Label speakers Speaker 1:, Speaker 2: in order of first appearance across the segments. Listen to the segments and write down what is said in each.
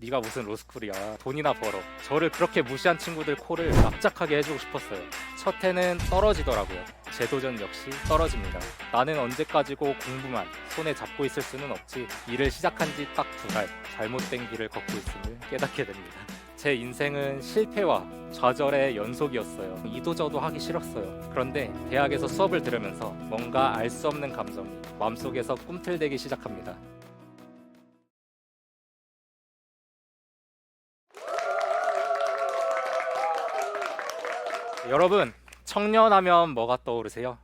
Speaker 1: 네가 무슨 로스쿨이야 돈이나 벌어 저를 그렇게 무시한 친구들 코를 납작하게 해주고 싶었어요 첫 해는 떨어지더라고요 재도전 역시 떨어집니다 나는 언제까지고 공부만 손에 잡고 있을 수는 없지 일을 시작한 지 딱 두 달 잘못된 길을 걷고 있음을 깨닫게 됩니다 제 인생은 실패와 좌절의 연속이었어요. 이도저도 하기 싫었어요. 그런데 대학에서 수업을 들으면서 뭔가 알 수 없는 감정이 마음속에서 꿈틀대기 시작합니다. 여러분, 청년하면 뭐가 떠오르세요?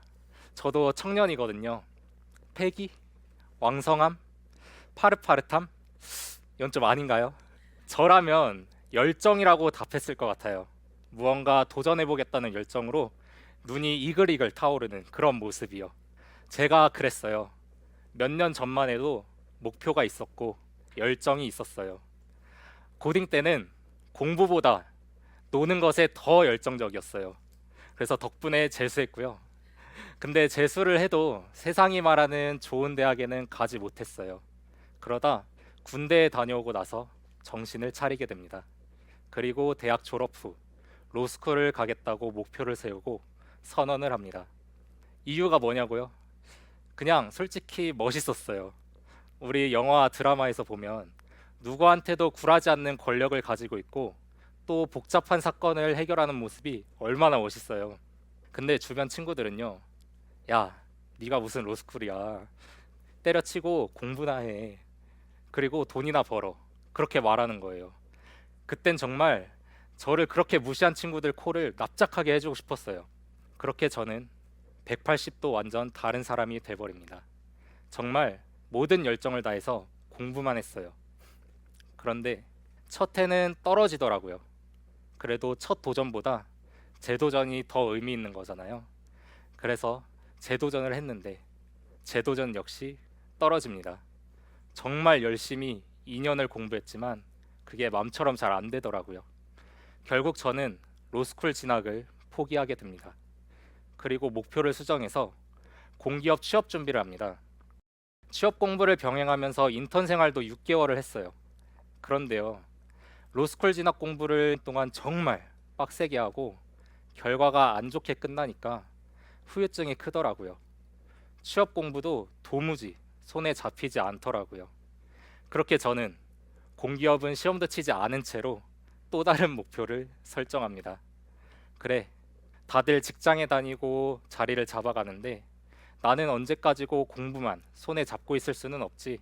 Speaker 1: 저도 청년이거든요. 패기, 왕성함, 파릇파릇함? 좀 아닌가요? 저라면 열정이라고 답했을 것 같아요. 무언가 도전해보겠다는 열정으로 눈이 이글이글 타오르는 그런 모습이요. 제가 그랬어요. 몇 년 전만 해도 목표가 있었고 열정이 있었어요. 고딩 때는 공부보다 노는 것에 더 열정적이었어요. 그래서 덕분에 재수했고요. 근데 재수를 해도 세상이 말하는 좋은 대학에는 가지 못했어요. 그러다 군대에 다녀오고 나서 정신을 차리게 됩니다. 그리고 대학 졸업 후 로스쿨을 가겠다고 목표를 세우고 선언을 합니다. 이유가 뭐냐고요? 그냥 솔직히 멋있었어요. 우리 영화 드라마에서 보면 누구한테도 굴하지 않는 권력을 가지고 있고 또 복잡한 사건을 해결하는 모습이 얼마나 멋있어요. 근데 주변 친구들은요. 야, 네가 무슨 로스쿨이야. 때려치고 공부나 해. 그리고 돈이나 벌어. 그렇게 말하는 거예요. 그땐 정말 저를 그렇게 무시한 친구들 코를 납작하게 해주고 싶었어요. 그렇게 저는 180도 완전 다른 사람이 돼버립니다. 정말 모든 열정을 다해서 공부만 했어요. 그런데 첫 해는 떨어지더라고요. 그래도 첫 도전보다 재도전이 더 의미 있는 거잖아요. 그래서 재도전을 했는데 재도전 역시 떨어집니다. 정말 열심히 2년을 공부했지만 그게 마음처럼 잘 안 되더라고요. 결국 저는 로스쿨 진학을 포기하게 됩니다. 그리고 목표를 수정해서 공기업 취업 준비를 합니다. 취업 공부를 병행하면서 인턴 생활도 6개월을 했어요. 그런데요. 로스쿨 진학 공부를 동안 정말 빡세게 하고 결과가 안 좋게 끝나니까 후유증이 크더라고요. 취업 공부도 도무지 손에 잡히지 않더라고요. 그렇게 저는 공기업은 시험도 치지 않은 채로 또 다른 목표를 설정합니다. 그래, 다들 직장에 다니고 자리를 잡아가는데 나는 언제까지고 공부만 손에 잡고 있을 수는 없지.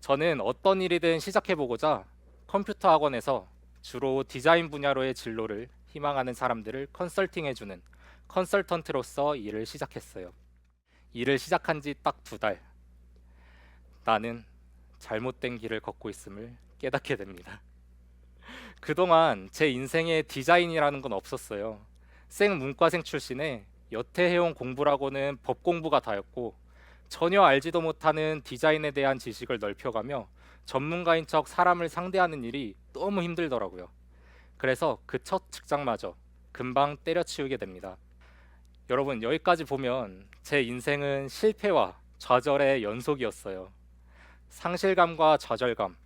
Speaker 1: 저는 어떤 일이든 시작해보고자 컴퓨터 학원에서 주로 디자인 분야로의 진로를 희망하는 사람들을 컨설팅해주는 컨설턴트로서 일을 시작했어요. 일을 시작한 지 딱 두 달. 나는 잘못된 길을 걷고 있음을 깨닫게 됩니다. 그동안 제 인생에 디자인이라는 건 없었어요. 생 문과생 출신에 여태 해온 공부라고는 법 공부가 다였고 전혀 알지도 못하는 디자인에 대한 지식을 넓혀가며 전문가인 척 사람을 상대하는 일이 너무 힘들더라고요. 그래서 그 첫 직장마저 금방 때려치우게 됩니다. 여러분 여기까지 보면 제 인생은 실패와 좌절의 연속이었어요. 상실감과 좌절감,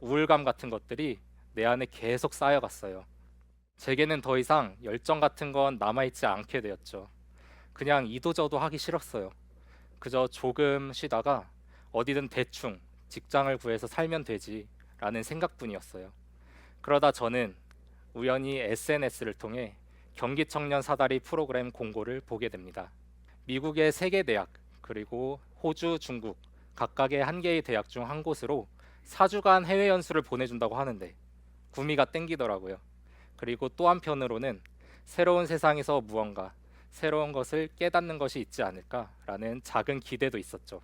Speaker 1: 우울감 같은 것들이 내 안에 계속 쌓여갔어요. 제게는 더 이상 열정 같은 건 남아있지 않게 되었죠. 그냥 이도저도 하기 싫었어요. 그저 조금 쉬다가 어디든 대충 직장을 구해서 살면 되지 라는 생각뿐이었어요. 그러다 저는 우연히 SNS를 통해 경기 청년 사다리 프로그램 공고를 보게 됩니다. 미국의 세 개 대학 그리고 호주, 중국 각각의 한 개의 대학 중 한 곳으로 4주간 해외 연수를 보내준다고 하는데 구미가 땡기더라고요. 그리고 또 한편으로는 새로운 세상에서 무언가 새로운 것을 깨닫는 것이 있지 않을까라는 작은 기대도 있었죠.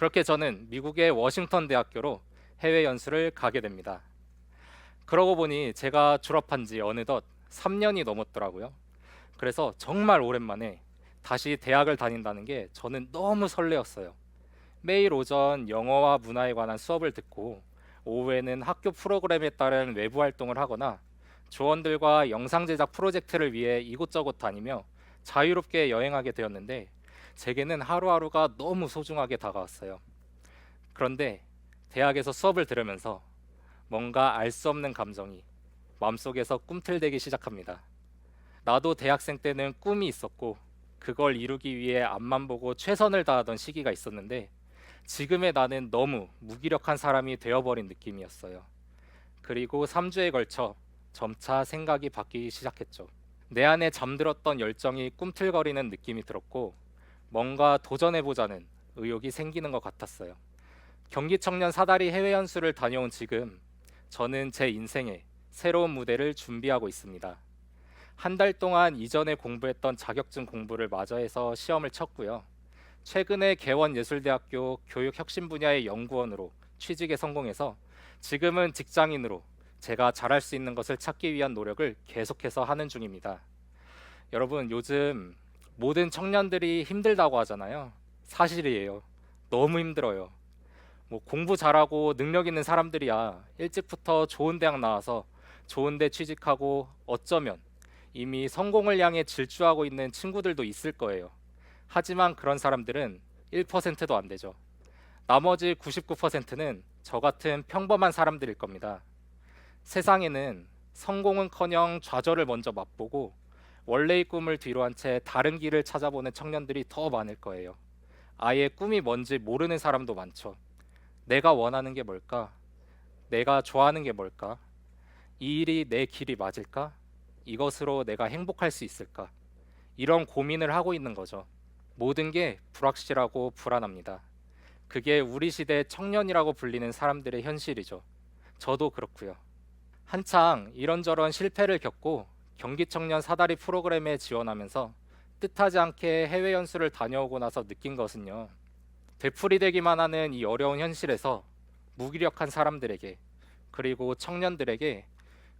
Speaker 1: 그렇게 저는 미국의 워싱턴 대학교로 해외 연수를 가게 됩니다. 그러고 보니 제가 졸업한 지 어느덧 3년이 넘었더라고요. 그래서 정말 오랜만에 다시 대학을 다닌다는 게 저는 너무 설레었어요. 매일 오전 영어와 문화에 관한 수업을 듣고 오후에는 학교 프로그램에 따른 외부 활동을 하거나 조원들과 영상 제작 프로젝트를 위해 이곳저곳 다니며 자유롭게 여행하게 되었는데 제게는 하루하루가 너무 소중하게 다가왔어요. 그런데 대학에서 수업을 들으면서 뭔가 알 수 없는 감정이 마음속에서 꿈틀대기 시작합니다. 나도 대학생 때는 꿈이 있었고 그걸 이루기 위해 앞만 보고 최선을 다하던 시기가 있었는데 지금의 나는 너무 무기력한 사람이 되어버린 느낌이었어요. 그리고 3주에 걸쳐 점차 생각이 바뀌기 시작했죠. 내 안에 잠들었던 열정이 꿈틀거리는 느낌이 들었고 뭔가 도전해보자는 의욕이 생기는 것 같았어요. 경기 청년 사다리 해외 연수를 다녀온 지금 저는 제 인생에 새로운 무대를 준비하고 있습니다. 한 달 동안 이전에 공부했던 자격증 공부를 마저 해서 시험을 쳤고요. 최근에 개원예술대학교 교육혁신 분야의 연구원으로 취직에 성공해서 지금은 직장인으로 제가 잘할 수 있는 것을 찾기 위한 노력을 계속해서 하는 중입니다. 여러분 요즘 모든 청년들이 힘들다고 하잖아요. 사실이에요. 너무 힘들어요. 뭐 공부 잘하고 능력 있는 사람들이야 일찍부터 좋은 대학 나와서 좋은 데 취직하고 어쩌면 이미 성공을 향해 질주하고 있는 친구들도 있을 거예요. 하지만 그런 사람들은 1%도 안 되죠. 나머지 99%는 저 같은 평범한 사람들일 겁니다. 세상에는 성공은커녕 좌절을 먼저 맛보고 원래의 꿈을 뒤로 한 채 다른 길을 찾아보는 청년들이 더 많을 거예요. 아예 꿈이 뭔지 모르는 사람도 많죠. 내가 원하는 게 뭘까? 내가 좋아하는 게 뭘까? 이 일이 내 길이 맞을까? 이것으로 내가 행복할 수 있을까? 이런 고민을 하고 있는 거죠. 모든 게 불확실하고 불안합니다. 그게 우리 시대 청년이라고 불리는 사람들의 현실이죠. 저도 그렇고요. 한창 이런저런 실패를 겪고 경기 청년 사다리 프로그램에 지원하면서 뜻하지 않게 해외 연수를 다녀오고 나서 느낀 것은요. 되풀이 되기만 하는 이 어려운 현실에서 무기력한 사람들에게 그리고 청년들에게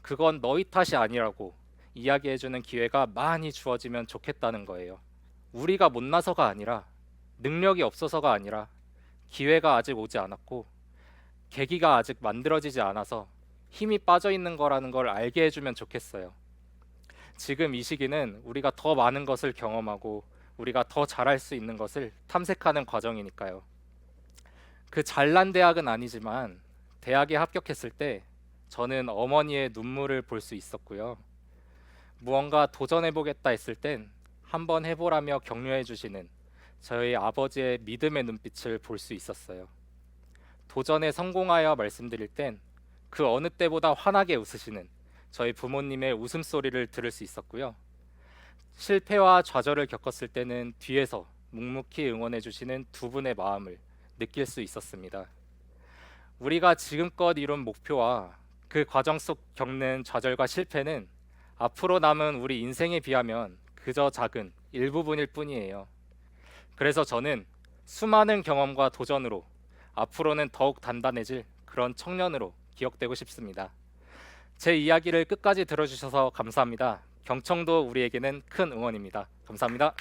Speaker 1: 그건 너희 탓이 아니라고 이야기해주는 기회가 많이 주어지면 좋겠다는 거예요. 우리가 못나서가 아니라 능력이 없어서가 아니라 기회가 아직 오지 않았고 계기가 아직 만들어지지 않아서 힘이 빠져 있는 거라는 걸 알게 해주면 좋겠어요. 지금 이 시기는 우리가 더 많은 것을 경험하고 우리가 더 잘할 수 있는 것을 탐색하는 과정이니까요. 그 잘난 대학은 아니지만 대학에 합격했을 때 저는 어머니의 눈물을 볼 수 있었고요. 무언가 도전해 보겠다 했을 땐 한번 해보라며 격려해 주시는 저희 아버지의 믿음의 눈빛을 볼 수 있었어요. 도전에 성공하여 말씀드릴 땐 그 어느 때보다 환하게 웃으시는 저희 부모님의 웃음소리를 들을 수 있었고요. 실패와 좌절을 겪었을 때는 뒤에서 묵묵히 응원해 주시는 두 분의 마음을 느낄 수 있었습니다. 우리가 지금껏 이룬 목표와 그 과정 속 겪는 좌절과 실패는 앞으로 남은 우리 인생에 비하면 그저 작은 일부분일 뿐이에요. 그래서 저는 수많은 경험과 도전으로 앞으로는 더욱 단단해질 그런 청년으로 기억되고 싶습니다. 제 이야기를 끝까지 들어주셔서 감사합니다. 경청도 우리에게는 큰 응원입니다. 감사합니다.